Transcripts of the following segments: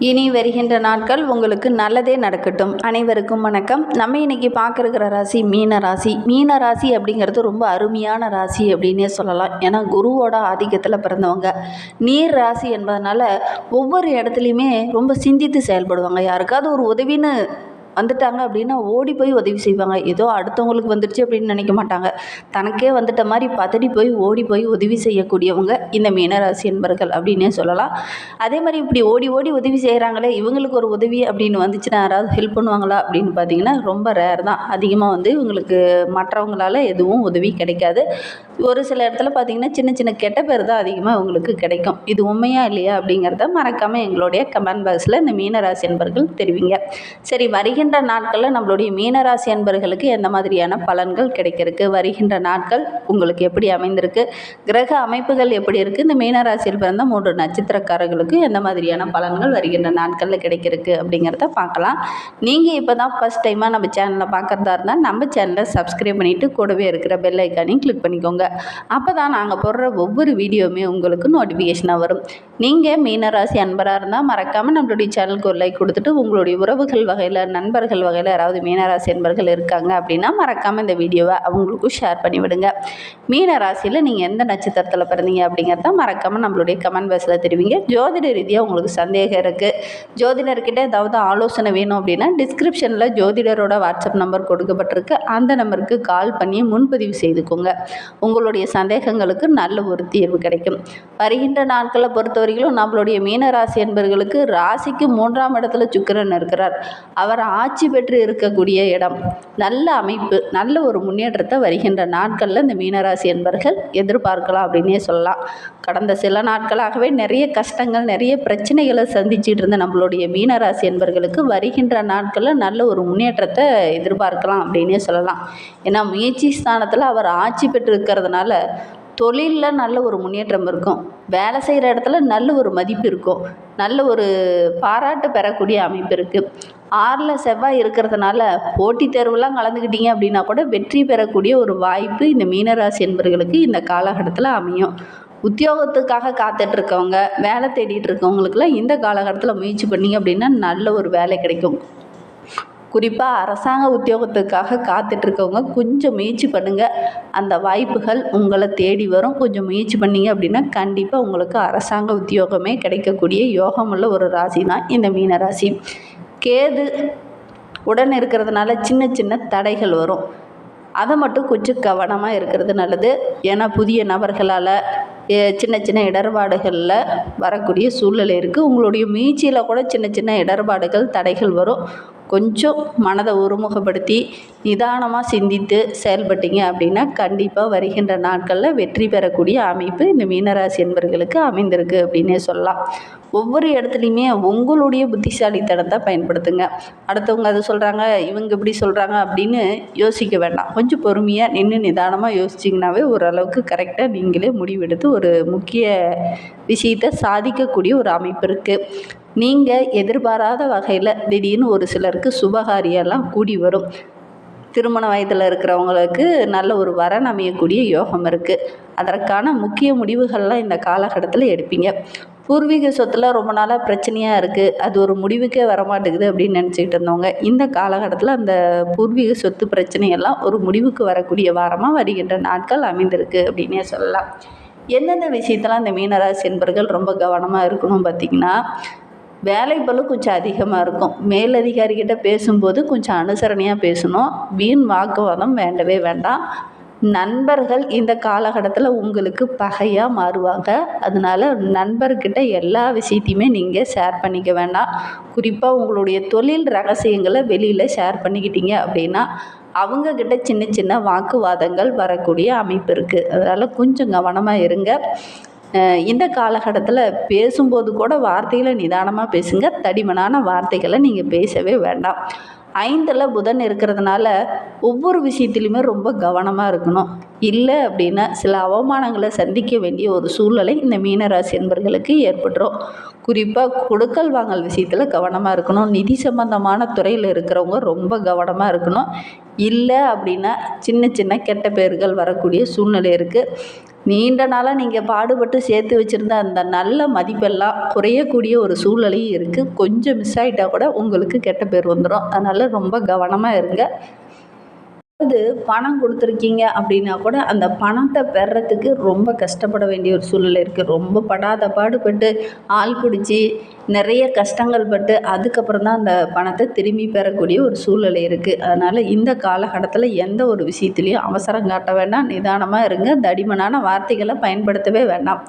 இனி வருகின்ற நாட்கள் உங்களுக்கு நல்லதே நடக்கட்டும். அனைவருக்கும் வணக்கம். நம்ம இன்னைக்கு பார்க்குற ராசி மீன ராசி. மீன ராசி அப்படிங்கிறது ரொம்ப அருமையான ராசி அப்படின்னே சொல்லலாம். ஏன்னா குருவோட ஆதிக்கத்தில் பிறந்தவங்க. நீர் ராசி என்பதனால ஒவ்வொரு இடத்துலையுமே ரொம்ப சிந்தித்து செயல்படுவாங்க. யாருக்காவது ஒரு உதவின்னு வந்துட்டாங்க அப்படின்னா ஓடி போய் உதவி செய்வாங்க. ஏதோ அடுத்தவங்களுக்கு வந்துடுச்சு அப்படின்னு நினைக்க மாட்டாங்க. தனக்கே வந்துட்ட மாதிரி பதடி போய் ஓடி போய் உதவி செய்யக்கூடியவங்க இந்த மீனராசி என்பர்கள் அப்படின்னே சொல்லலாம். அதே மாதிரி இப்படி ஓடி ஓடி உதவி செய்கிறாங்களே இவங்களுக்கு ஒரு உதவி அப்படின்னு வந்துச்சுன்னா யாராவது ஹெல்ப் பண்ணுவாங்களா அப்படின்னு பார்த்தீங்கன்னா ரொம்ப ரேர் தான். அதிகமாக வந்து இவங்களுக்கு மற்றவங்களால் எதுவும் உதவி கிடைக்காது. ஒரு சில இடத்துல பார்த்தீங்கன்னா சின்ன சின்ன கெட்ட பேர் தான் அதிகமாக உங்களுக்கு கிடைக்கும். இது உண்மையா இல்லையா அப்படிங்கிறத மறக்காமல் எங்களுடைய கமெண்ட் பாக்ஸில் இந்த மீனராசி என்பர்கள் தெரிவிங்க. சரி வருகின்ற நாட்களில் நம்மளுடைய மீனராசி அன்பர்களுக்கு எந்த மாதிரியான பலன்கள் கிடைக்கிறதுக்கு? வருகின்ற நாட்கள் உங்களுக்கு எப்படி அமைந்திருக்கு? கிரக அமைப்புகள் எப்படி இருக்குது இந்த மீனராசியில் பிறந்த மூன்று நட்சத்திரக்காரர்களுக்கு எந்த மாதிரியான பலன்கள் வருகின்ற நாட்களில் கிடைக்கிறதுக்கு அப்படிங்கிறத பார்க்கலாம். நீங்கள் இப்போ தான் ஃபஸ்ட் டைமாக நம்ம சேனலை பார்க்குறதா இருந்தால் நம்ம சேனலை சப்ஸ்கிரைப் பண்ணிவிட்டு கூடவே இருக்கிற பெல் ஐக்கானையும் கிளிக் பண்ணிக்கோங்க. அப்போ தான் நாங்கள் போடுற ஒவ்வொரு வீடியோவுமே உங்களுக்கு நோட்டிஃபிகேஷனாக வரும். நீங்கள் மீனராசி அன்பராக இருந்தால் மறக்காமல் நம்மளுடைய சேனலுக்கு ஒரு லைக் கொடுத்துட்டு உங்களுடைய உறவுகள் வகையில் நண்பர்கள் வகையில் யாராவது மீனராசி நண்பர்கள் இருக்காங்க அப்படின்னா மறக்காமல் இந்த வீடியோவை அவங்களுக்கும் ஷேர் பண்ணிவிடுங்க. மீனராசியில் நீங்கள் எந்த நட்சத்திரத்தில் பிறந்தீங்க அப்படிங்கிறத மறக்காமல் நம்மளுடைய கமெண்ட் பாக்ஸில் தெரிவிங்க. ஜோதிட ரீதியாக உங்களுக்கு சந்தேகம் இருக்குது ஜோதிடர்கிட்ட ஏதாவது ஆலோசனை வேணும் அப்படின்னா டிஸ்கிரிப்ஷனில் ஜோதிடரோட வாட்ஸ்அப் நம்பர் கொடுக்கப்பட்டிருக்கு. அந்த நம்பருக்கு கால் பண்ணி முன்பதிவு செய்துக்கோங்க. உங்களுடைய சந்தேகங்களுக்கு நல்ல ஒரு தீர்வு கிடைக்கும். வருகின்ற நாட்களை பொறுத்தவரையிலும் நம்மளுடைய மீனராசி என்பவர்களுக்கு ராசிக்கு மூன்றாம் இடத்துல சுக்கிரன் இருக்கிறார். அவர் ஆட்சி ஆட்சி பெற்று இருக்கக்கூடிய இடம். நல்ல அமைப்பு நல்ல ஒரு முன்னேற்றத்தை வருகின்ற நாட்களில் இந்த மீனராசி என்பர்கள் எதிர்பார்க்கலாம் அப்படின்னே சொல்லலாம். கடந்த சில நாட்களாகவே நிறைய கஷ்டங்கள் நிறைய பிரச்சனைகளை சந்திச்சுட்டு இருந்த நம்மளுடைய மீனராசி என்பர்களுக்கு வருகின்ற நாட்களில் நல்ல ஒரு முன்னேற்றத்தை எதிர்பார்க்கலாம் அப்படின்னே சொல்லலாம். ஏன்னா முயற்சி ஸ்தானத்தில் அவர் ஆட்சி பெற்று இருக்கிறதுனால தொழிலில் நல்ல ஒரு முன்னேற்றம் இருக்கும். வேலை செய்கிற இடத்துல நல்ல ஒரு மதிப்பு இருக்கும். நல்ல ஒரு பாராட்டு பெறக்கூடிய அமைப்பு இருக்குது ஆறில் செவ்வாய் இருக்கிறதுனால போட்டித் தேர்வுலாம் கலந்துக்கிட்டீங்க அப்படின்னா கூட வெற்றி பெறக்கூடிய ஒரு வாய்ப்பு இந்த மீனராசி என்பவர்களுக்கு இந்த காலகட்டத்தில் அமையும். உத்தியோகத்துக்காக காத்துட்ருக்கவங்க வேலை தேடிட்டு இருக்கவங்களுக்குலாம் இந்த காலகட்டத்தில் முயற்சி பண்ணீங்க அப்படின்னா நல்ல ஒரு வேலை கிடைக்கும். குறிப்பாக அரசாங்க உத்தியோகத்துக்காக காத்துட்ருக்கவங்க கொஞ்சம் முயற்சி பண்ணுங்கள் அந்த வாய்ப்புகள் உங்களை தேடி வரும். கொஞ்சம் முயற்சி பண்ணீங்க அப்படின்னா கண்டிப்பாக உங்களுக்கு அரசாங்க உத்தியோகமே கிடைக்கக்கூடிய யோகமுள்ள ஒரு ராசி தான் இந்த மீனராசி. கேது உடன் இருக்கிறதுனால சின்ன சின்ன தடைகள் வரும். அதை மட்டும் கொஞ்சம் கவனமாக இருக்கிறது நல்லது. ஏன்னா புதிய நபர்களால் சின்ன சின்ன இடர்பாடுகளில் வரக்கூடிய சூழ்நிலை இருக்குது உங்களுடைய முயற்சியில் கூட சின்ன சின்ன இடர்பாடுகள் தடைகள் வரும். கொஞ்சம் மனதை ஒருமுகப்படுத்தி நிதானமாக சிந்தித்து செயல்பட்டீங்க அப்படின்னா கண்டிப்பாக வருகின்ற நாட்களில் வெற்றி பெறக்கூடிய அமைப்பு இந்த மீனராசி என்பவர்களுக்கு அமைந்திருக்கு அப்படின்னே சொல்லலாம். ஒவ்வொரு இடத்துலையுமே உங்களுடைய புத்திசாலித்தனத்தை பயன்படுத்துங்க. அடுத்தவங்க அதை சொல்கிறாங்க இவங்க இப்படி சொல்கிறாங்க அப்படின்னு யோசிக்க வேண்டாம். கொஞ்சம் பொறுமையாக நின்று நிதானமாக யோசிச்சிங்கனாவே ஓரளவுக்கு கரெக்டாக நீங்களே முடிவெடுத்து ஒரு முக்கிய விஷயத்தை சாதிக்கக்கூடிய ஒரு அமைப்பு இருக்குது நீங்கள் எதிர்பாராத வகையில் திடீர்னு ஒரு சிலருக்கு சுபகாரியெல்லாம் கூடி வரும். திருமண வயதில் இருக்கிறவங்களுக்கு நல்ல ஒரு வரன் அமையக்கூடிய யோகம் இருக்குது அதற்கான முக்கிய முடிவுகள்லாம் இந்த காலகட்டத்தில் எடுப்பீங்க. பூர்வீக சொத்தில் ரொம்ப நாளாக பிரச்சனையாக இருக்குது அது ஒரு முடிவுக்கே வரமாட்டேங்குது அப்படின்னு நினச்சிக்கிட்டு இருந்தவங்க இந்த காலகட்டத்தில் அந்த பூர்வீக சொத்து பிரச்சனையெல்லாம் ஒரு முடிவுக்கு வரக்கூடிய வாரமாக வருகின்ற நாட்கள் அமைந்திருக்கு அப்படின்னே சொல்லலாம். எந்தெந்த விஷயத்தெல்லாம் அந்த மீனராசி என்பர்கள் ரொம்ப கவனமாக இருக்கணும் பார்த்திங்கன்னா வேலைப்பளு கொஞ்சம் அதிகமாக இருக்கும். மேலதிகாரிகிட்ட பேசும்போது கொஞ்சம் அனுசரணையாக பேசணும். வீண் வாக்குவாதம் வேண்டவே வேண்டாம். நண்பர்கள் இந்த காலகட்டத்தில் உங்களுக்கு பகையாக மாறுவாங்க. அதனால் நண்பர்கிட்ட எல்லா விஷயத்தையுமே நீங்கள் ஷேர் பண்ணிக்க வேண்டாம். குறிப்பாக உங்களுடைய தொழில் ரகசியங்களை வெளியில் ஷேர் பண்ணிக்கிட்டீங்க அப்படின்னா அவங்கக்கிட்ட சின்ன சின்ன வாக்குவாதங்கள் வரக்கூடிய அமைப்பு இருக்குது அதனால் கொஞ்சம் கவனமாக இருங்க. இந்த காலகட்டத்தில் பேசும்போது கூட வார்த்தைகளை நிதானமாக பேசுங்க. தடிமனான வார்த்தைகளை நீங்கள் பேசவே வேண்டாம். ஐந்தில் புதன் இருக்கிறதுனால ஒவ்வொரு விஷயத்துலையுமே ரொம்ப கவனமாக இருக்கணும். இல்லை அப்படின்னா சில அவமானங்களை சந்திக்க வேண்டிய ஒரு சூழ்நிலை இந்த மீனராசி என்பர்களுக்கு ஏற்பட்டுரும். குறிப்பாக கொடுக்கல் வாங்கல் விஷயத்தில் கவனமாக இருக்கணும். நிதி சம்பந்தமான துறையில் இருக்கிறவங்க ரொம்ப கவனமாக இருக்கணும். இல்லை அப்படின்னா சின்ன சின்ன கெட்ட பேர்கள் வரக்கூடிய சூழ்நிலை இருக்குது நீண்ட நாளாக நீங்கள் பாடுபட்டு சேர்த்து வச்சுருந்த அந்த நல்ல மதிப்பெல்லாம் குறையக்கூடிய ஒரு சூழ்நிலையும் இருக்குது கொஞ்சம் மிஸ் ஆகிட்டா கூட உங்களுக்கு கெட்ட பேர் வந்துடும் அதனால் ரொம்ப கவனமாக இருங்க. அதாவது பணம் கொடுத்துருக்கீங்க அப்படின்னா கூட அந்த பணத்தை பெறத்துக்கு ரொம்ப கஷ்டப்பட வேண்டிய ஒரு சூழ்நிலை இருக்குது ரொம்ப படாத பாடுபட்டு ஆள் பிடிச்சி நிறைய கஷ்டங்கள் பட்டு அதுக்கப்புறம் தான் அந்த பணத்தை திரும்பி பெறக்கூடிய ஒரு சூழ்நிலை இருக்குது அதனால் இந்த காலகட்டத்தில் எந்த ஒரு விஷயத்துலையும் அவசரம் காட்ட வேண்டாம். நிதானமாக இருங்க. தடிமனான வார்த்தைகளை பயன்படுத்தவே வேண்டாம்.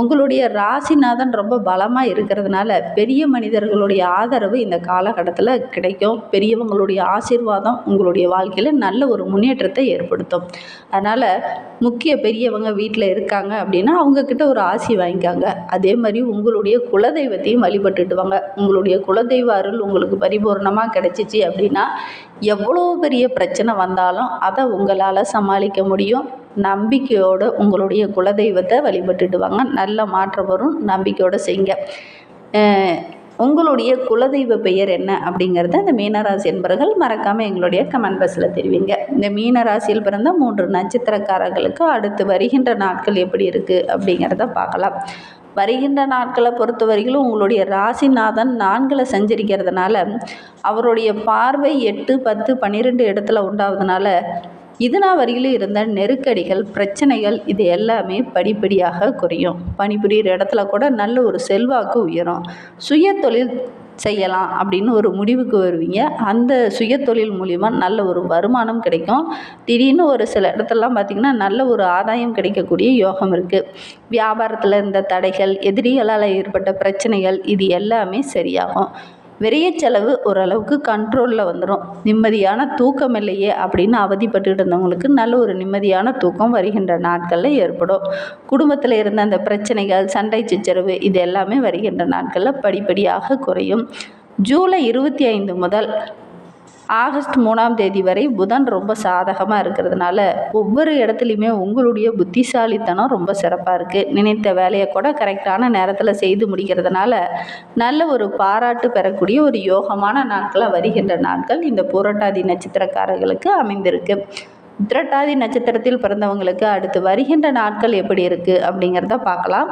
உங்களுடைய ராசிநாதன் ரொம்ப பலமாக இருக்கிறதுனால பெரிய மனிதர்களுடைய ஆதரவு இந்த காலகட்டத்தில் கிடைக்கும். பெரியவங்களுடைய ஆசீர்வாதம் உங்களுடைய வாழ்க்கையில் நல்ல ஒரு முன்னேற்றத்தை ஏற்படுத்தும். அதனால் முக்கிய பெரியவங்க வீட்டில் இருக்காங்க அப்படின்னா அவங்கக்கிட்ட ஒரு ஆசி வாங்கிக்காங்க. அதே மாதிரி உங்களுடைய குலதெய்வத்தையும் வழிபட்டுட்டு வாங்க உங்களுடைய குலதெய்வ அருள் உங்களுக்கு பரிபூர்ணமாக கிடைச்சிச்சு அப்படின்னா எவ்வளோ பெரிய பிரச்சனை வந்தாலும் அதை உங்களால் சமாளிக்க முடியும். நம்பிக்கையோடு உங்களுடைய குலதெய்வத்தை வழிபட்டுட்டு வாங்க நல்ல மாற்றம் வரும். நம்பிக்கையோடு செய்யுங்க. உங்களுடைய குலதெய்வ பெயர் என்ன அப்படிங்கிறத இந்த மீனராசி என்பவர்கள் மறக்காமல் எங்களுடைய கமெண்ட் பாக்ஸில் தெரிவிங்க. இந்த மீனராசியில் பிறந்த மூன்று நட்சத்திரக்காரர்களுக்கு அடுத்து வருகின்ற நாட்கள் எப்படி இருக்குது அப்படிங்கிறத பார்க்கலாம். வருகின்ற நாட்களை பொறுத்த வரையிலும் உங்களுடைய ராசிநாதன் நான்கில் செஞ்சிருக்கிறதுனால அவருடைய பார்வை எட்டு பத்து பன்னிரெண்டு இடத்துல உண்டாவதுனால இதுனா வரையிலும் இருந்த நெருக்கடிகள் பிரச்சனைகள் இது எல்லாமே படிப்படியாக குறையும். பணிபுரிகிற இடத்துல கூட நல்ல ஒரு செல்வாக்கு உயரும். சுய தொழில் செய்யலாம் அப்படின்னு ஒரு முடிவுக்கு வருவீங்க. அந்த சுய தொழில் மூலிமா நல்ல ஒரு வருமானம் கிடைக்கும். திடீர்னு ஒரு சில இடத்துலலாம் பார்த்திங்கன்னா நல்ல ஒரு ஆதாயம் கிடைக்கக்கூடிய யோகம் இருக்குது வியாபாரத்தில் இருந்த தடைகள் எதிரிகளால் ஏற்பட்ட பிரச்சனைகள் இது எல்லாமே சரியாகும். விரைய செலவு ஓரளவுக்கு கண்ட்ரோலில் வந்துடும் நிம்மதியான தூக்கம் இல்லையே அப்படின்னு அவதிப்பட்டுக்கிட்டு இருந்தவங்களுக்கு நல்ல ஒரு நிம்மதியான தூக்கம் வருகின்ற நாட்களில் ஏற்படும். குடும்பத்தில் இருந்த அந்த பிரச்சனைகள் சண்டை சச்சரவு இது எல்லாமே வருகின்ற நாட்களில் படிப்படியாக குறையும். ஜூலை இருபத்தி ஐந்து முதல் ஆகஸ்ட் மூணாம் தேதி வரை புதன் ரொம்ப சாதகமாக இருக்கிறதுனால ஒவ்வொரு இடத்துலையுமே உங்களுடைய புத்திசாலித்தனம் ரொம்ப சிறப்பாக இருக்குது நினைத்த வேலையை கூட கரெக்டான நேரத்தில் செய்து முடிக்கிறதுனால நல்ல ஒரு பாராட்டு பெறக்கூடிய ஒரு யோகமான நாட்களாக வருகின்ற நாட்கள் இந்த புரட்டாதி நட்சத்திரக்காரர்களுக்கு அமைந்திருக்கு. உத்திரட்டாதி நட்சத்திரத்தில் பிறந்தவங்களுக்கு அடுத்து வருகின்ற நாட்கள் எப்படி இருக்குது அப்படிங்கிறத பார்க்கலாம்.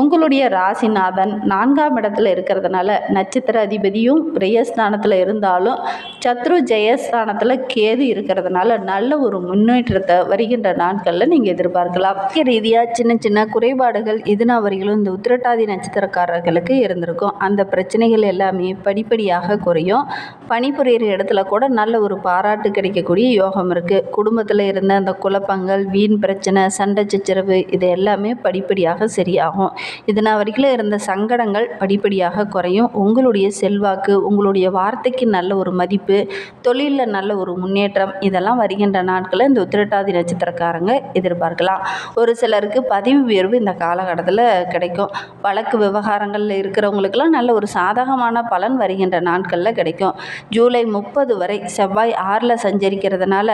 உங்களுடைய ராசிநாதன் நான்காம் இடத்துல இருக்கிறதுனால நட்சத்திர அதிபதியும் பிரியஸ்தானத்தில் இருந்தாலும் சத்ரு ஜெயஸ்தானத்தில் கேது இருக்கிறதுனால நல்ல ஒரு முன்னேற்றத்தை வருகின்ற நாட்களில் நீங்கள் எதிர்பார்க்கலாம். ரீதியாக சின்ன சின்ன குறைபாடுகள் எதுனா வரையிலும் இந்த உத்திரட்டாதி நட்சத்திரக்காரர்களுக்கு இருந்திருக்கும். அந்த பிரச்சனைகள் எல்லாமே படிப்படியாக குறையும். பணிபுரியிற இடத்துல கூட நல்ல ஒரு பாராட்டு கிடைக்கக்கூடிய யோகம் இருக்குது குடும்பத்தில் இருந்த அந்த குழப்பங்கள் வீண் பிரச்சனை சண்டை சச்சரவு இது எல்லாமே படிப்படியாக சரியாகும். இதனால் வரைக்கும் இருந்த சங்கடங்கள் படிப்படியாக குறையும். உங்களுடைய செல்வாக்கு உங்களுடைய வார்த்தைக்கு நல்ல ஒரு மதிப்பு தொழிலில் நல்ல ஒரு முன்னேற்றம் இதெல்லாம் வருகின்ற நாட்களில் இந்த உத்திரட்டாதி நட்சத்திரக்காரங்க எதிர்பார்க்கலாம். ஒரு சிலருக்கு பதவி உயர்வு இந்த காலகட்டத்தில் கிடைக்கும். வழக்கு விவகாரங்களில் இருக்கிறவங்களுக்கெல்லாம் நல்ல ஒரு சாதகமான பலன் வருகின்ற நாட்களில் கிடைக்கும். ஜூலை முப்பது வரை செவ்வாய் ஆறில் சஞ்சரிக்கிறதுனால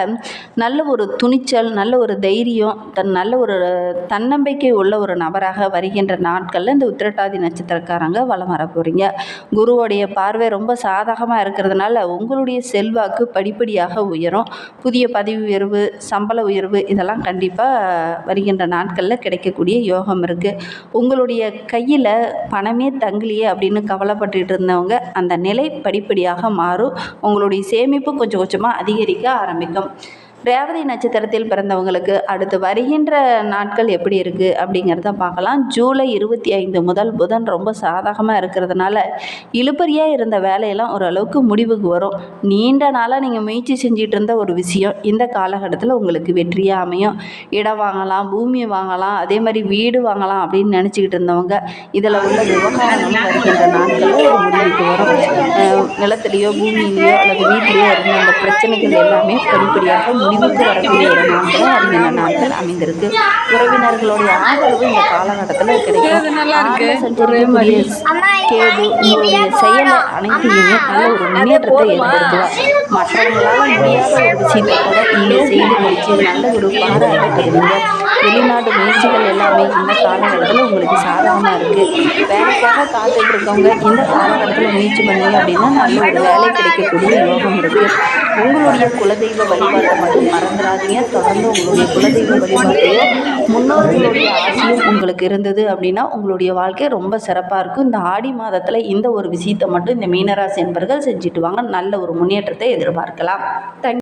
நல்ல ஒரு துணிச்சல் நல்ல ஒரு தைரியம் தன் நல்ல ஒரு தன்னம்பிக்கை உள்ள ஒரு நபராக வருகின்ற நாட்களில் இந்த உத்திரட்டாதி நட்சத்திரக்காரங்க வலம் வர போகிறீங்க குருவோடைய பார்வை ரொம்ப சாதகமாக இருக்கிறதுனால உங்களுடைய செல்வாக்கு படிப்படியாக உயரும். புதிய பதவி உயர்வு சம்பள உயர்வு இதெல்லாம் கண்டிப்பாக வருகின்ற நாட்களில் கிடைக்கக்கூடிய யோகம் இருக்குது உங்களுடைய கையில் பணமே தங்கலையே அப்படின்னு கவலைப்பட்டுட்டு இருந்தவங்க அந்த நிலை படிப்படியாக மாறும். உங்களுடைய சேமிப்பு கொஞ்சம் கொஞ்சமாக அதிகரிக்க ஆரம்பிக்கும். ரேவதி நட்சத்திரத்தில் பிறந்தவங்களுக்கு அடுத்து வருகின்ற நாட்கள் எப்படி இருக்குது அப்படிங்கிறத பார்க்கலாம். ஜூலை இருபத்தி ஐந்து முதல் புதன் ரொம்ப சாதகமாக இருக்கிறதுனால இழுப்பறியாக இருந்த வேலையெல்லாம் ஓரளவுக்கு முடிவுக்கு வரும். நீண்ட நாளாக நீங்கள் முயற்சி செஞ்சிட்டு இருந்த ஒரு விஷயம். இந்த காலகட்டத்தில் உங்களுக்கு வெற்றியாக அமையும். இடம் வாங்கலாம் பூமி வாங்கலாம் அதே மாதிரி வீடு வாங்கலாம் அப்படின்னு நினச்சிக்கிட்டு இருந்தவங்க இதில் உள்ள விவகாரங்களும் வருகின்ற நாட்களில் ஒரு முடிவுக்கு வரும். அஹ் பூமியிலேயோ அல்லது வீட்லேயோ இருந்த அந்த பிரச்சனைகள் எல்லாமே படிப்படியாக முடிவுக்கு வரக்கூடிய ஒரு நாட்களும் அறிஞர் நாட்கள் அமைந்திருக்கு. உறவினர்களுடைய ஆதரவு இந்த காலகட்டத்தில் கிடைக்கும். சஞ்சரிக்கக்கூடிய கேது உங்களுடைய செயலை அனைத்தையுமே நல்ல ஒரு முன்னேற்றத்தை ஏற்படுத்துவார். மற்றவங்களால முடியாத ஒரு விஷயத்தை கூட நீங்கள் செய்து முடிச்சு நல்ல ஒரு பாராட்டை பெறுவீங்க. வெளிநாட்டு முயற்சிகள் எல்லாமே இந்த காலகட்டத்தில் உங்களுக்கு சாதகமாக இருக்குது வேலைக்காக காத்துட்டு இருக்கவங்க இந்த காலகட்டத்தில் முயற்சி பண்ணீங்க அப்படின்னா நல்ல ஒரு வேலை கிடைக்கக்கூடிய யோகம் இருக்குது உங்களுடைய குலதெய்வ வழிபாட்டை மட்டும் மறந்துடாதீங்க. தொடர்ந்து உங்களுடைய குலதெய்வ வழிபாட்டையும் முன்னோர்களுடைய ஆசையும் உங்களுக்கு இருந்தது அப்படின்னா உங்களுடைய வாழ்க்கை ரொம்ப சிறப்பாக இருக்கும். இந்த ஆடி மாதத்தில் இந்த ஒரு விஷயத்தை மட்டும் இந்த மீனராசி என்பர்கள் செஞ்சுட்டு வாங்க. நல்ல ஒரு முன்னேற்றத்தை எதிர்பார்க்கலாம். தேங்க்